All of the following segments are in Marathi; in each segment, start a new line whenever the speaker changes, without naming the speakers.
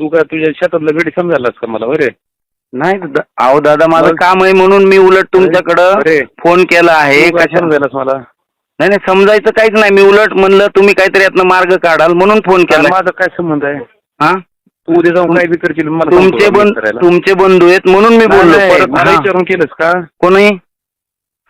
तू काय तुझ्या शेतातलं गडी समजायलास का मला? बरे
नाही द- अहो दादा माझं? काम आहे म्हणून मी उलट तुमच्याकडं. फोन केला आहे.
तू काय
कशा
समजायलास मला?
नाही नाही समजायचं काहीच नाही. मी उलट म्हणलं तुम्ही काहीतरी यातनं मार्ग काढाल म्हणून फोन केला.
माझा काय संबंध आहे?
हा?
तू उद्या जाऊन काय बी करशील मला
तुमचे
का
बंध
करायला?
तुमचे बंधू आहेत म्हणून मी
नाही,
बोललो.
नाही,
परत
मला
हा.
विचारून केलंस का?
कोणी?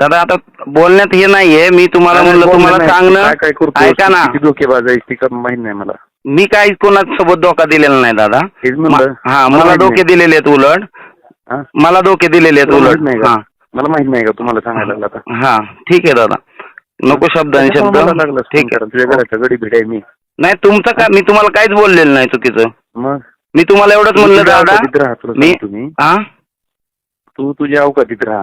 दादा आता बोलण्यात हे नाहीये. मी तुम्हाला
नाही,
म्हणलं
बोलणं
तुम्हाला
नाही.
सांगणं.
काय काय करतो
ऐका ना.
किती धोकेबाज आहेस ती का माहीत नाही मला.
मी काही कोणासोबत धोका दिलेला नाही दादा.
हेच म्हणलं.
मा- हा
मला माहीत
धोके
नाही.
दिलेले आहेत उलट.
हा?
मला धोके दिलेले आहेत
तुला माहीत
उलट
नाही
हा.
का मला माहीत नाही का तुम्हाला सांगायला लागला आता?
हा ठीक आहे दादा. नको शब्द आणि शब्द.
त्याच्यामुळे मला लागलं
ठीक आहे.
तुझ्या गडी आहे मी.
नाही तुमचं काय मी तुम्हाला काहीच बोललेलं नाही चुकीचं.
मग?
मी तुम्हाला एवढंच म्हणलं
तुझ्या
दादा.
अवकातीत राहा तुला
मी
सांगतो मी
हा?
तू तुझ्या अवकातीत राहा.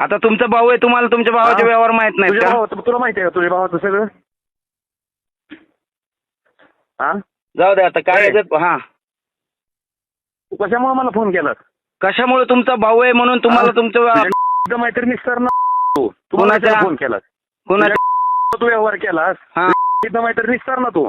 आता तुमचा भाऊ आहे तुम्हाला तुमच्या भावाचे? व्यवहार माहीत
तुझ्या
का?
भावाचं तुला माहिती आहे का तुझ्या भावाचं सगळं? हा?
जाऊ द्या आता काय. याच्यात- हा.
तू कशामुळे मला फोन केलास?
कशामुळे तुमचा भाऊ आहे म्हणून तुम्हाला
हा?
तुमचं
तुझ्या मैत्रिणी सर ना तू. तू मला
कोणाच्या?
फोन केलास?
कोणाच्या
तू व्यवहार केलास?
हा.
तुझ्या मैत्रिणी सर ना तू.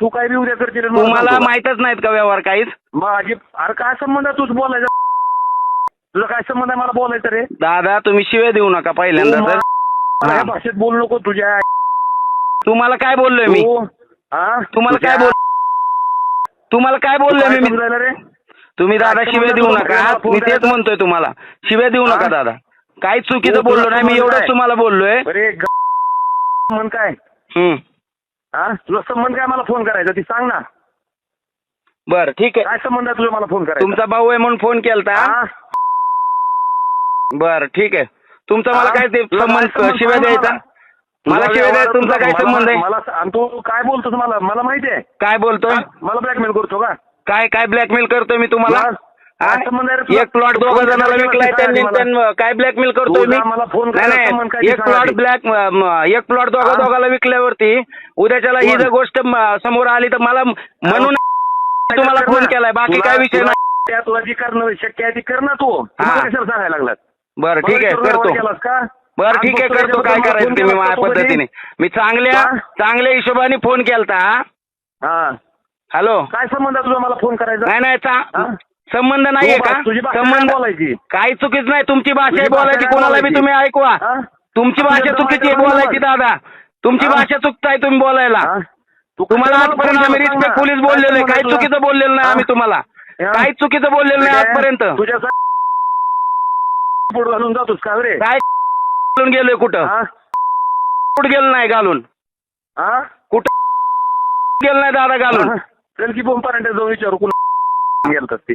तू काय बी उद्या आणि मला
तुम्हाला
सांगतो का?
माहितच नाहीत का व्यवहार काहीच
माझी अरे काय संबंध आहे तूच बोलायचा तुझा काय संबंध आहे मला बोलायचं रे
दादा तुम्ही शिव्या देऊ नका पहिल्यांदा तर
मला. या भाषेत बोलू नको तुझ्या
तुम्हाला काय बोललोय मी
तू हा?
तुम्हाला काय बोल तुम्हाला काय बोललोय
काय
मी
समजायला रे
तुम्ही दादा
काय
शिव्या
संबंध
देऊ नका
फोन
मी तेच
करायचा?
म्हणतोय तुम्हाला शिव्या देऊ नका
हा?
दादा काहीच चुकीचं
तू-
बोललो
तुला
नाही मी एवढंच
काय?
तुम्हाला बोललोय
अरे ग- म्हण काय
हम्म.
हा? तुझा संबंध काय मला फोन करायचा? ती सांग ना.
बरं ठीक आहे.
काय संबंध आहे तुझा मला फोन करायचा?
तुमचा भाऊ आहे म्हणून फोन केलता?
हा?
बरं ठीक आहे. तुमचा मला? काय ते
तुला
संबंध
संबंध
शिव्या
सांग
द्यायचा?
मला.
शिव्या द्यायचा तुमचा काय
मला-
संबंध आहे?
मला आणि तू काय बोलतोस मला? मला माहिती आहे.
काय बोलतोय?
हा? मला ब्लॅकमेल करतो का?
काय काय ब्लॅकमेल करतोय मी तुम्हाला?
तुला-
एक प्लॉट दोघा जणांना विकलाय
काय
त्यांनी काय ब्लॅकमेल करतोय मी? एक प्लॉट. ब्लॅक एक प्लॉट दोघा? दोघाला विकल्यावरती उद्याच्याला ही? जर गोष्ट समोर आली तर मला म्हणून तुम्हाला फोन केलाय बाकी काय विषय नाही.
तुला जी करणं शक्य आहे ती कर ना तू. कशाला सांगायला लागलास.
बरं ठीक आहे करतो. बरं ठीक आहे करतो. काय करायचं
फोन
ते मी
केलास
माझ्या? पद्धतीने? मी चांगल्या? चांगल्या हिशोबाने फोन केलता
हा?
हॅलो?
काय संबंध तुझा? मला फोन करायचा?
नाही नाही संबंध नाहीये
तू
का
तुझी भाषा काय
संबंध
बोलायची
काही चुकीच नाही तुमची भाषा
तुझी
आहे
भाषा
बोलायची कोणाला बी
बोलायची?
तुम्ही ऐकवा
हा?
तुमची
तुझ्या
भाषा चुकीची आहे बोलायची दादा तुमची
हा?
भाषा चुकताय तुम्ही बोलायला
हा? तू
तुम्हाला
कशाला
आजपर्यंत आम्ही
सांग
रिस्पेक्ट
ना?
पोलीस बोललेलो आहे काही? चुकीचं बोललेलं नाही
हा?
आम्ही तुम्हाला
हा?
काहीच चुकीचं बोललेलं नाही
तुझ्या-
आजपर्यंत
तुझ्या सा- घालून जातोस का रे
काय घालून गेलोय कुठं
हा?
कुठं गेलं नाही घालून
हा?
कुठं गेलं नाही दादा घालून
हा? चल की बोंब पर्यंत जाऊन विचारू कुणा गेलतात ते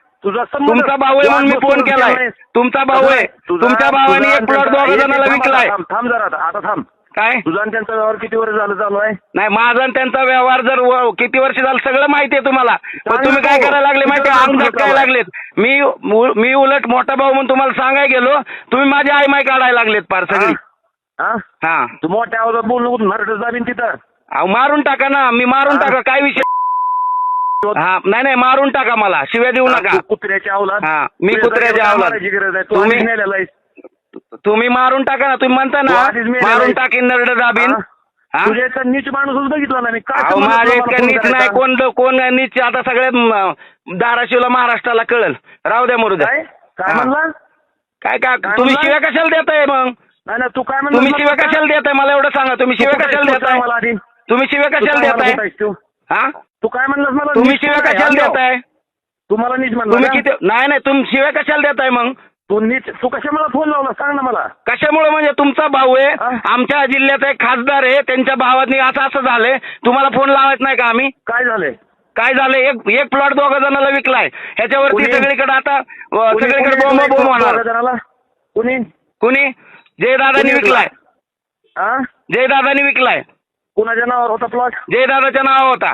तुझा
तुमचा भाऊ आहे म्हणून मी फोन केलाय. तुमचा भाऊ आहे. तुमच्या भावाने एक प्लॉट दोघा जणांना विकलाय.
थांब जरा आता आता थांब.
काय?
तुझा आणि त्यांचा व्यवहार किती वर्ष झालं चालू आहे?
नाही माझा आणि त्यांचा व्यवहार जर किती वर्ष झालं सगळं माहिती आहे तुम्हाला. पण तुम्ही काय. करायला लागले माहिती झटकायला
झालं?
लागलेत? मी मु- उलट मोठा भाऊ म्हणून तुम्हाला सांगाय गेलो. तुम्ही माझी आई माय काढायला लागलेत फार सगळी.
हा? तू मोठ्या आवाजात बोल नरड जाबीन तिथं.
मारून टाका ना. मी मारून. टाका. काय विषय? हा नाही नाही मारून टाका मला. शिव्या देऊ नका.
कुत्र्याच्या अवलाद
हा, मी कुत्र्याच्या अवलाद.
मारायची गरज आहे तू
तुम्ही-
आधीच नेलेला आहेस.
तुम्ही मारून टाका ना. तुम्ही म्हणता ना
आधीच मेलेला
मारून
आहेस.
टाकीन नरड दाबीन.
हा? तुझ्या नीच माणूसच बघितला ना मी. काय
अहो
संबंध
माझ्या इतका नीच? नाही. कोण कोण नीच? आता सगळ्यात म, धाराशिवला महाराष्ट्राला कळल. राहू द्या मरू द्या.
काय? काय
हा.
म्हणला?
काय काय?
काय
तुम्ही
म्हणला?
शिव्या कशाला देताय मग?
नाही नाही तू काय म्हणला?
तुम्ही शिव्या कशाला देताय? मला एवढं सांगा. तुम्ही शिव्या कशाला देताय?
मला आधी.
तुम्ही शिव्या कशाला देताय? हा?
तू काय म्हणलास मला?
तुम्ही शिव्या? कशाला? देताय?
तू मला नीच म्हणला
तुम्ही? किती नाही नाही तुम्ही शिव्या कशाला देताय मग?
तू नीच तू कशा मला फोन लावला सांग ना मला.
कशामुळे म्हणजे तुमचा भाऊ आहे? आमच्या जिल्ह्याचा एक खासदार आहे त्यांच्या भावानी असं असं झालंय. तुम्हाला फोन लावायच नाही का आम्ही?
काय झालंय?
काय झालंय? एक एक प्लॉट दोघा जणांना विकलाय. ह्याच्यावरती
कुणी?
सगळीकडे आता अ,
कुणी-
सगळीकडे
कुणी
बोंब बोंब होणार.
जणाला? कुणी?
कुणी? जयदादानी
कुणी
विकलाय.
हा
जयदादानी विकलाय.
कुणाच्या नावावर होता प्लॉट
जयदादाच्या नावा होता.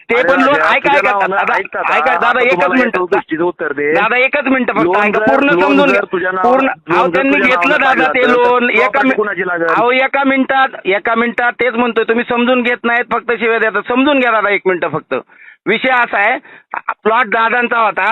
ते पण लोन
राजा,
ऐका ऐका दादा
ऐक
दादा एकच मिनिट
उत्तर दे.
दादा एकच मिनिट फक्त ऐका पूर्ण समजून पूर्ण अहो त्यांनी घेतलं दादा ते लोन. एका? अहो एका मिनिटात एका मिनिटात तेच म्हणतोय. तुम्ही समजून घेत नाहीत फक्त शिव्या देतात. समजून घ्या दादा एक मिनिट फक्त. विषय असा आहे प्लॉट दादांचा होता.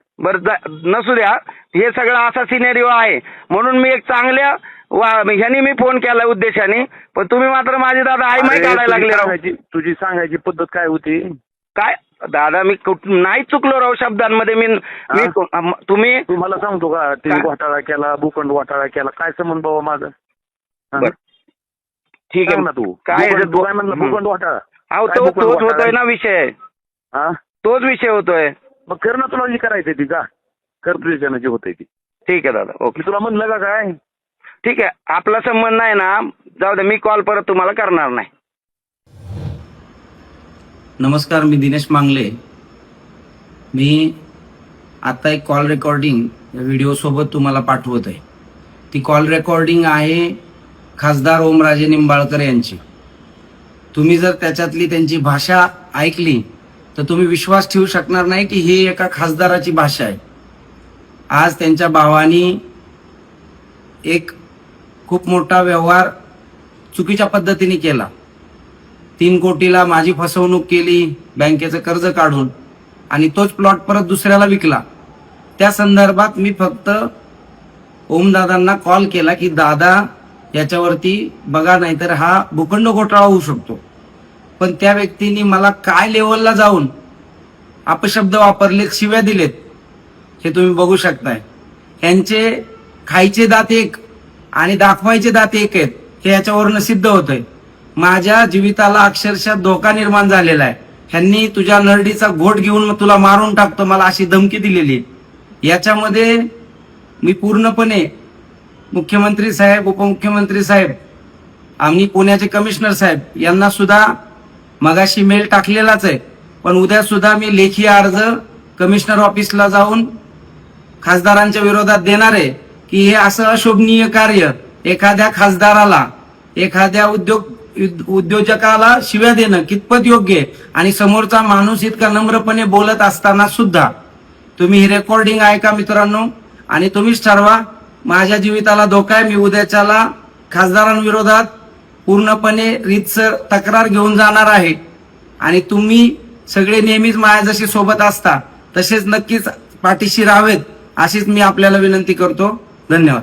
बरं नसू द्या. हे सगळं असा सिनेरिओ आहे. म्हणून मी एक चांगल्या वा- ह्यानी मी फोन केला उद्देशाने. पण तुम्ही मात्र माझे दादा आई माही काढायला
तुझी
लागले
सांगायची तुझी सांगायची पद्धत काय होती?
काय? दादा मी नाही चुकलो राव शब्दांमध्ये. मी तुम्ही
तू मला सांगतो का? ते
काय?
घोटाळा केला भूखंड घोटाळा केला. काय संबंध बाबा माझं.
ठीक
सांग ना
आहे
तू.
काय
भूखंड- तू काय म्हणलं. भूखंड घोटाळा.
अहो तो तोच? होतोय ना विषय.
हा?
तोच विषय होतोय.
मग कर ना तुला जी करायचंय ती का कर जे होतंय ती.
ठीक आहे दादा. ओके.
मी तुला म्हणलं का काय?
ठीक आहे. आपला संबंध नाही ना जाऊ दे मी कॉल परत तुम्हाला करणार नाही.
नमस्कार मी दिनेश मांगले. मी आता एक कॉल रेकॉर्डिंग या व्हिडिओसोबत तुम्हाला पाठवत आहे. ती कॉल रेकॉर्डिंग आहे खासदार ओमराजे निंबाळकर यांची. तुम्ही जर त्याच्यातली त्यांची भाषा ऐकली तर तुम्ही विश्वास ठेवू शकणार नाही की ही एका खासदाराची भाषा आहे. आज त्यांच्या भावानी एक खूप मोठा व्यवहार चुकीच्या पद्धतीने केला. तीन कोटीला माझी फसवणूक केली बँकेचं कर्ज काढून आणि तोच प्लॉट परत दुसऱ्याला विकला. त्या संदर्भात मी फक्त ओमदादांना कॉल केला की दादा याच्यावरती बघा नाहीतर हा भूखंड घोटाळा होऊ शकतो. पण त्या व्यक्तीने मला काय लेवलला जाऊन अपशब्द वापरलेत शिव्या दिलेत हे तुम्ही बघू शकताय. यांचे खायचे दात एक आणि दाखवायचे दात एक आहेत हे याच्यावरनं सिद्ध होतंय. माझ्या जीविताला अक्षरशः धोका निर्माण झालेला आहे. ह्यांनी तुझ्या नरडीचा घोट घेऊन मग तुला मारून टाकतो मला अशी धमकी दिलेली आहे. याच्यामध्ये मी पूर्णपणे मुख्यमंत्री साहेब उपमुख्यमंत्री साहेब आम्ही पुण्याचे कमिशनर साहेब यांना सुद्धा मगाशी मेल टाकलेलाच आहे. पण उद्या सुद्धा मी लेखी अर्ज कमिशनर ऑफिसला जाऊन खासदारांच्या विरोधात देणार आहे की हे असं अशोभनीय कार्य एखाद्या खासदाराला एखाद्या उद्योग उद्योजकाला शिव्या देणं कितपत योग्य आहे? आणि समोरचा माणूस इतका नम्रपणे बोलत असताना सुद्धा तुम्ही ही रेकॉर्डिंग ऐका मित्रांनो आणि तुम्हीच ठरवा. माझ्या जीविताला धोका आहे. मी उद्याच्याला खासदारांविरोधात पूर्णपणे रीतसर तक्रार घेऊन जाणार आहे. आणि तुम्ही सगळे नेहमीच माझ्या जशी सोबत असता तसेच नक्कीच पाठीशी राहावेत अशीच मी आपल्याला विनंती करतो. धन्यवाद.